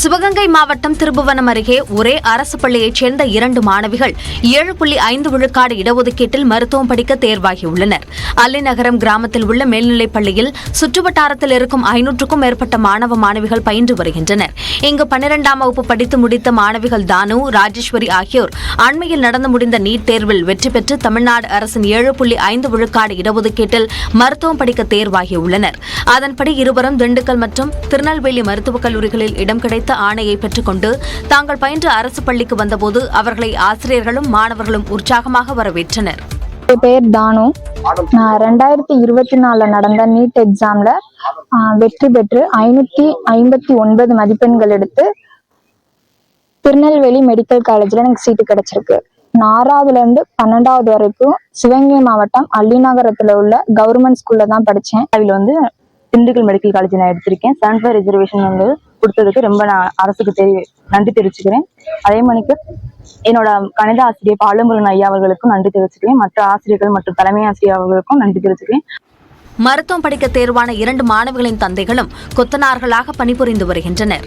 சிவகங்கை மாவட்டம் திருபுவனம் அருகே ஒரே அரசு பள்ளியைச் சேர்ந்த இரண்டு மாணவிகள் ஏழு புள்ளி ஐந்து விழுக்காடு இடஒதுக்கீட்டில் மருத்துவம் படிக்க தேர்வாகியுள்ளனர். அல்லிநகரம் கிராமத்தில் உள்ள மேல்நிலைப் பள்ளியில் சுற்றுவட்டாரத்தில் இருக்கும் ஐநூற்றுக்கும் மேற்பட்ட மாணவ மாணவிகள் பயின்று வருகின்றனர். இங்கு பன்னிரெண்டாம் வகுப்பு படித்து முடித்த மாணவிகள் தானு ராஜேஸ்வரி ஆகியோர் அண்மையில் நடந்து முடிந்த நீட் தேர்வில் வெற்றி பெற்று தமிழ்நாடு அரசின் ஏழு புள்ளி ஐந்து விழுக்காடு இடஒதுக்கீட்டில் மருத்துவம் படிக்க தேர்வாகியுள்ளனர். அதன்படி இருவரும் திண்டுக்கல் மற்றும் திருநெல்வேலி மருத்துவக் கல்லூரிகளில் இடம் கிடைத்த ஆணையை பெற்றுக்கொண்டு தாங்கள் பயின்ற அரசு பள்ளிக்கு வந்தபோது அவர்களை ஆசிரியர்களும் மாணவர்களும் உற்சாகமாக வரவேற்றனர். என் பேர் தானு. நான் ரெண்டாயிரத்தி இருபத்தி நாலுல நடந்த நீட் எக்ஸாம்ல வெற்றி பெற்று ஐநூத்தி ஐம்பத்தி ஒன்பது மதிப்பெண்கள் எடுத்து திருநெல்வேலி மெடிக்கல் காலேஜ்ல எனக்கு சீட்டு கிடைச்சிருக்கு. நான் ஆறாவதுல இருந்து பன்னெண்டாவது வரைக்கும் சிவகங்கை மாவட்டம் அள்ளிநகரத்துல உள்ள கவர்மெண்ட் ஸ்கூல்ல தான் படிச்சேன். அதில் வந்து திண்டுக்கல் மெடிக்கல் காலேஜ் நான் எடுத்திருக்கேன். செவன்த் ரிசர்வேஷன் வந்து கொடுத்ததுக்கு ரொம்ப நான் அரசுக்கு தெரி நன்றி தெரிவிச்சுக்கிறேன். அதே மணிக்கு என்னோட கணித ஆசிரியர் பாலமுருகன் ஐயா அவர்களுக்கும் நன்றி தெரிவிச்சுக்கிறேன். மற்ற ஆசிரியர்கள் மற்றும் தலைமை ஆசிரியர் அவர்களுக்கும் நன்றி தெரிவிச்சுக்கிறேன். மருத்துவம் படிக்க தேர்வான இரண்டு மாணவிகளின் தந்தைகளும் கொத்தனார்களாக பணிபுரிந்து வருகின்றனர்.